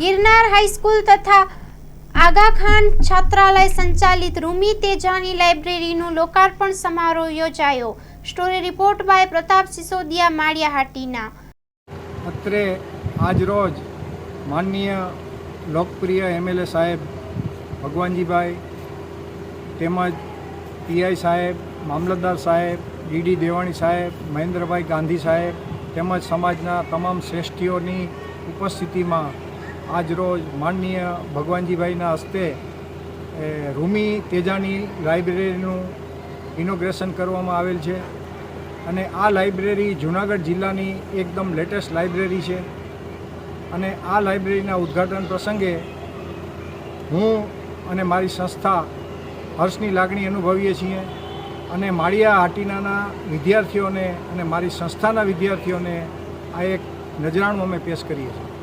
Girnar high school તથા આગાખાન છાત્રાલય સંચાલિત રૂમી તેજાની લાઇબ્રેરીનું લોકાર્પણ સમારોહ યોજાયો. Story report by Pratap Sisodiya Maliya Hatina અત્રે આજરોજ માનનીય લોકપ્રિય એમએલએ સાહેબ ભગવાનજીભાઈ તેમજ પીઆઈ સાહેબ, મામલતદાર સાહેબ ડીડી દેવાણી સાહેબ, મહેન્દ્રભાઈ ગાંધી સાહેબ તેમજ સમાજના તમામ શ્રેષ્ઠીઓની ઉપસ્થિતિમાં આજરોજ માનનીય ભગવાનજીભાઈના હસ્તે રૂમી તેજાની લાઇબ્રેરીનું ઇનોગ્રેશન કરવામાં આવેલ છે. અને આ લાઇબ્રેરી જૂનાગઢ જિલ્લાની એકદમ લેટેસ્ટ લાઇબ્રેરી છે. અને આ લાઇબ્રેરીના ઉદ્ઘાટન પ્રસંગે હું અને મારી સંસ્થા હર્ષની લાગણી અનુભવીએ છીએ. અને માળિયા હાટીનાના વિદ્યાર્થીઓને અને મારી સંસ્થાના વિદ્યાર્થીઓને આ એક નજરાણું અમે પેશ કરીએ છીએ.